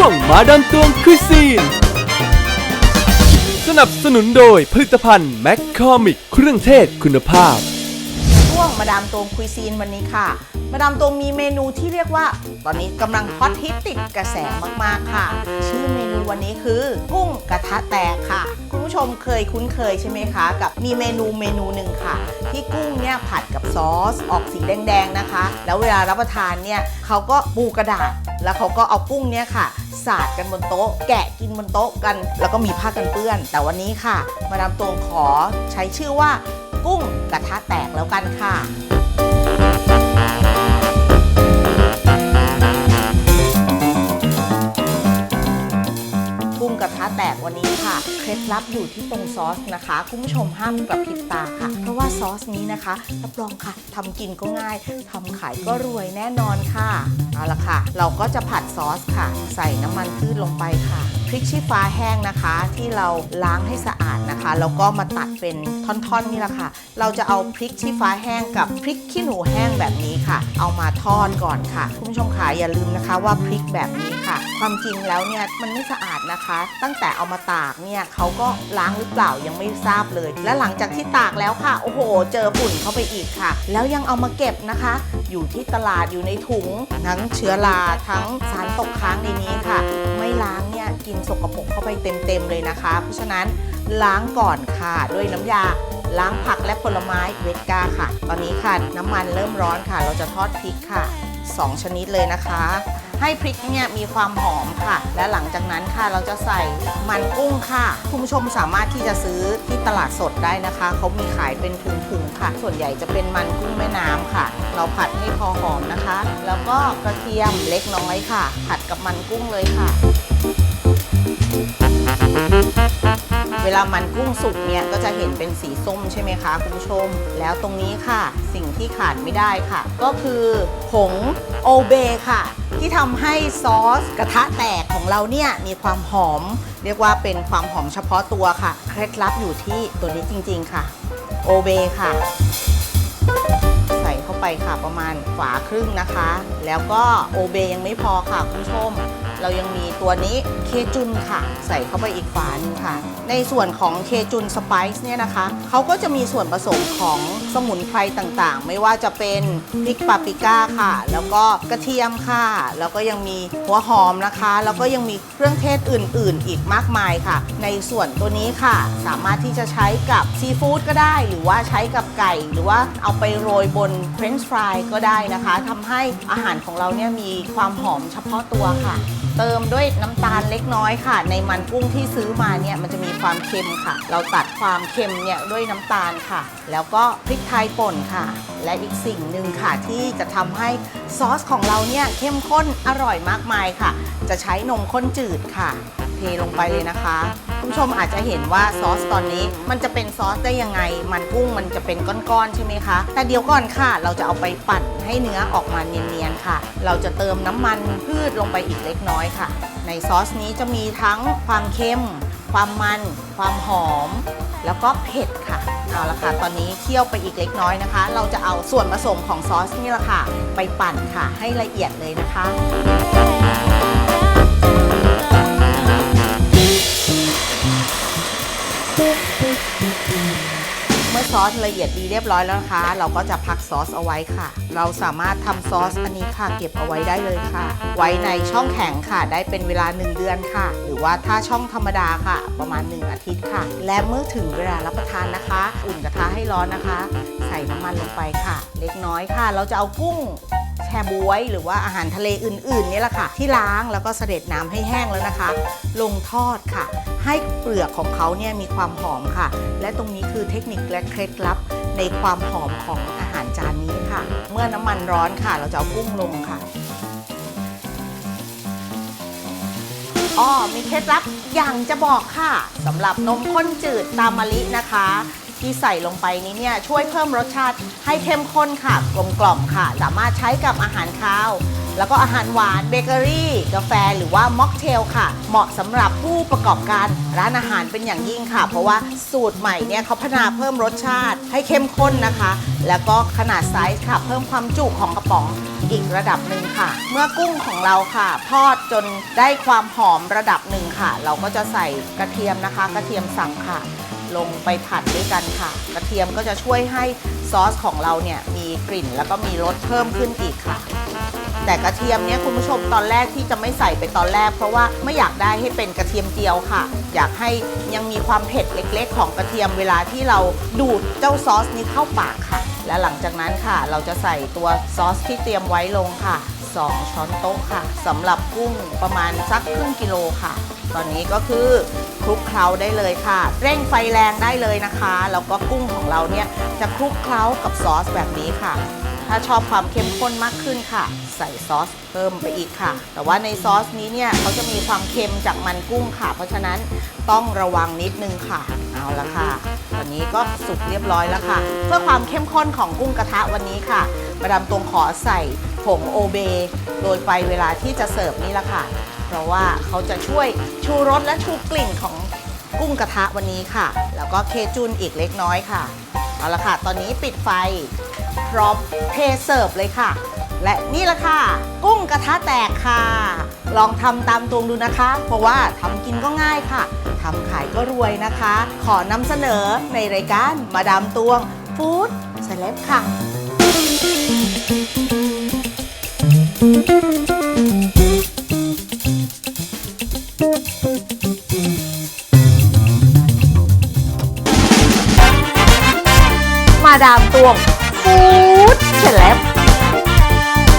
ช่วงมาดามตวงคุยซีน สนับสนุนโดยผลิตภัณฑ์แมคคอมิกเครื่องเทศคุณภาพ ช่วงมาดามตวงคุยซีนวันนี้ค่ะ มาดามตวงมีเมนูที่เรียกว่า ตอนนี้กำลังฮอตฮิตติดกระแสมากๆค่ะ ชื่อเมนูวันนี้คือ กุ้งกระทะแตกค่ะ คุณผู้ชมเคยคุ้นเคยใช่ไหมคะ กับมีเมนูเมนูหนึ่งค่ะ ที่กุ้งเนี่ยผัดกับซอส ออกสีแดงๆนะคะ แล้วเวลารับประทานเนี่ยเขาก็ปูกระดาษ แล้วเขาก็เอากุ้งเนี่ยค่ะ สาดกันบนโต๊ะ แกะกินบนโต๊ะกัน แล้วก็มีผ้ากันเปื้อน แต่วันนี้ค่ะ มาดามตวงขอใช้ชื่อว่า กุ้งกระทะแตกแล้วกันค่ะ แตกวันนี้ค่ะ เคล็ดลับอยู่ที่ตรงซอสนะคะ คุณผู้ชมห้ามกระพริบตาค่ะ เพราะว่าซอสนี้นะคะรับรองค่ะทำกินก็ง่ายทำขายก็รวยแน่นอนค่ะเอาละค่ะ เราก็จะผัดซอสค่ะ ใส่น้ำมันพืชลงไปค่ะพริกชี้ฟ้าแห้งนะคะ ที่เราล้างให้สะอาดนะคะแล้วก็มาตัดเป็นท่อนๆนี่แหละค่ะ เราจะเอาพริกชี้ฟ้าแห้งกับพริกขี้หนูแห้งแบบนี้ค่ะ เอามาทอดก่อนค่ะ คุณผู้ชมค่ะอย่าลืมนะคะว่าพริกแบบนี้ค่ะ ความจริงแล้วเนี่ยมันไม่สะอาดนะคะ ตั้งแต่แต่เอามาตากเนี่ยเขาก็ล้างหรือเปล่ายังไม่ทราบเลย และหลังจากที่ตากแล้วค่ะ โอ้โห เจอฝุ่นเข้าไปอีกค่ะ แล้วยังเอามาเก็บนะคะ อยู่ที่ตลาดอยู่ในถุงทั้งเชื้อราทั้งสารตกค้างในนี้ค่ะ ไม่ล้างเนี่ยกินสกปรกเข้าไปเต็มๆเลยนะคะ เพราะฉะนั้นล้างก่อนค่ะด้วยน้ำยาล้างผักและผลไม้เวดก้าค่ะ ตอนนี้ค่ะ น้ำมันเริ่มร้อนค่ะ เราจะทอดพริกค่ะ 2 ชนิดเลยนะคะ ให้พริกเนี่ยมีความหอมค่ะ และหลังจากนั้นค่ะเราจะใส่มันกุ้งค่ะ คุณผู้ชมสามารถที่จะซื้อที่ตลาดสดได้นะคะ เขามีขายเป็นถุงๆค่ะ ส่วนใหญ่จะเป็นมันกุ้งแม่น้ำค่ะ เราผัดให้พอหอมนะคะ แล้วก็กระเทียมเล็กน้อยค่ะ ผัดกับมันกุ้งเลยค่ะ เวลามันกุ้งสุกเนี่ยก็จะเห็นเป็นสีส้มใช่ไหมคะคุณผู้ชม แล้วตรงนี้ค่ะ สิ่งที่ขาดไม่ได้ค่ะ ก็คือผงโอเบค่ะ ที่ทำให้ซอสกระทะแตกของเราเนี่ยมีความหอม เรียกว่าเป็นความหอมเฉพาะตัวค่ะ เคล็ดลับอยู่ที่ตัวนี้จริง ๆ ค่ะ โอเบค่ะ ใส่เข้าไปค่ะประมาณฝาครึ่งนะคะ แล้วก็โอเบยังไม่พอค่ะคุณผู้ชม เรายังมีตัวนี้เคจุนค่ะ ใส่เข้าไปอีกฝาหนึงค่ะ ในส่วนของเคจุนสไปซ์เนี่ยนะคะเขาก็จะมีส่วนผสมของสมุนไพรต่างๆ ไม่ว่าจะเป็นพริกปาปริก้าค่ะ แล้วก็กระเทียมค่ะ แล้วก็ยังมีหัวหอมนะคะ แล้วก็ยังมีเครื่องเทศอื่น ๆ อีกมากมายค่ะ ในส่วนตัวนี้ค่ะ สามารถที่จะใช้กับซีฟู้ดก็ได้ หรือว่าใช้กับไก่ หรือว่าเอาไปโรยบนเฟรนช์ฟรายก็ได้นะคะทำให้อาหารของเราเนี่ยมีความหอมเฉพาะตัวค่ะ เติมด้วยน้ำตาลเล็กน้อยค่ะ ในมันกุ้งที่ซื้อมาเนี่ยมันจะมีความเค็มค่ะ เราตัดความเค็มเนี่ยด้วยน้ำตาลค่ะ แล้วก็พริกไทยป่นค่ะ และอีกสิ่งหนึ่งค่ะที่จะทำให้ซอสของเราเนี่ยเข้มข้นอร่อยมากมายค่ะ จะใช้นมข้นจืดค่ะ เทลงไปเลยนะคะ คุณผู้ชมอาจจะเห็นว่าซอสตอนนี้ มันจะเป็นซอสได้ยังไง มันกุ้งมันจะเป็นก้อนๆใช่ไหมคะ แต่เดี๋ยวก่อนค่ะ เราจะเอาไปปั่นให้เนื้อออกมาเนียนๆค่ะ เราจะเติมน้ำมันพืชลงไปอีกเล็กน้อยค่ะ ในซอสนี้จะมีทั้งความเค็ม ความมัน ความหอม แล้วก็เผ็ดค่ะเอาละค่ะ ตอนนี้เคี่ยวไปอีกเล็กน้อยนะคะ เราจะเอาส่วนผสมของซอสนี่แหละค่ะ ไปปั่นค่ะ ให้ละเอียดเลยนะคะ ซอสละเอียดดีเรียบร้อยแล้วนะคะ เราก็จะพักซอสเอาไว้ค่ะ เราสามารถทำซอสอันนี้ค่ะเก็บเอาไว้ได้เลยค่ะ ไว้ในช่องแข็งค่ะ ได้เป็นเวลา 1 เดือนค่ะ หรือว่าถ้าช่องธรรมดาค่ะ ประมาณ 1 อาทิตย์ค่ะ และเมื่อถึงเวลารับประทานนะคะ อุ่นกระทะให้ร้อนนะคะ ใส่น้ำมันลงไปค่ะ เล็กน้อยค่ะ เราจะเอากุ้ง แชบวย หรือว่าอาหารทะเลอื่นๆนี่แหละค่ะ ที่ล้างแล้วก็เสด็จน้ำให้แห้งแล้วนะคะ ลงทอดค่ะ ให้เปลือกของเขาเนี่ยมีความหอมค่ะ และตรงนี้คือเทคนิคและเคล็ดลับในความหอมของอาหารจานนี้ค่ะ เมื่อน้ำมันร้อนค่ะ เราจะเอากุ้งลงค่ะอ้อมีเคล็ดลับอย่างจะบอกค่ะสำหรับนมข้นจืดตามมะลินะคะ ที่ใส่ลงไปนี้เนี่ยช่วยเพิ่มรสชาติให้เข้มข้นค่ะกลมกล่อมค่ะ สามารถใช้กับอาหารคาว แล้วก็อาหารหวานเบเกอรี่กาแฟหรือว่าม็อกเทลค่ะ เหมาะสำหรับผู้ประกอบการร้านอาหารเป็นอย่างยิ่งค่ะ เพราะว่าสูตรใหม่เนี่ยเขาพัฒนาเพิ่มรสชาติให้เข้มข้นนะคะ แล้วก็ขนาดไซส์ค่ะ เพิ่มความจุของกระป๋องอีกระดับหนึ่งค่ะ เมื่อกุ้งของเราค่ะ ทอดจนได้ความหอมระดับหนึ่งค่ะ เราก็จะใส่กระเทียมนะคะ กระเทียมสังค่ะ ลงไปผัดด้วยกันค่ะ กระเทียมก็จะช่วยให้ซอสของเราเนี่ยมีกลิ่นแล้วก็มีรสเพิ่มขึ้นอีกค่ะ แต่กระเทียมเนี่ยคุณผู้ชมตอนแรกที่จะไม่ใส่ไปตอนแรก เพราะว่าไม่อยากได้ให้เป็นกระเทียมเจียวค่ะ อยากให้ยังมีความเผ็ดเล็ก ๆ ของกระเทียมเวลาที่เราดูดเจ้าซอสนี้เข้าปากค่ะ และหลังจากนั้นค่ะ เราจะใส่ตัวซอสที่เตรียมไว้ลงค่ะ 2 ช้อนโต๊ะค่ะสำหรับกุ้งประมาณสักครึ่งกิโลค่ะ ตอนนี้ก็คือคลุกเคล้าได้เลยค่ะ เร่งไฟแรงได้เลยนะคะ แล้วก็กุ้งของเราเนี่ยจะคลุกเคล้ากับซอสแบบนี้ค่ะ ถ้าชอบความเข้มข้นมากขึ้นค่ะ ใส่ซอสเพิ่มไปอีกค่ะ แต่ว่าในซอสนี้เนี่ยเขาจะมีความเค็มจากมันกุ้งค่ะ เพราะฉะนั้น ต้องระวังนิดนึงค่ะ เอาละค่ะตอนนี้ก็สุกเรียบร้อยแล้วค่ะ เพื่อความเข้มข้นของกุ้งกระทะวันนี้ค่ะ มาดามตวงขอใส่ผงโอเบโดยไปเวลาที่จะเสิร์ฟนี่ละค่ะ เพราะว่าเขาจะช่วยชูรสและชูกลิ่นของกุ้งกระทะวันนี้ค่ะ แล้วก็เคจุนอีกเล็กน้อยค่ะ เอาละค่ะ ตอนนี้ปิดไฟ พร้อมเทเสิร์ฟเลยค่ะ และนี่ละค่ะ กุ้งกระทะแตกค่ะ ลองทำตามตวงดูนะคะ เพราะว่าทำกินก็ง่ายค่ะทำขายก็รวยนะคะ ขอนำเสนอในรายการมาดามตวงฟู้ดเซเลบค่ะมาดามตวงฟู้ดเซเลบ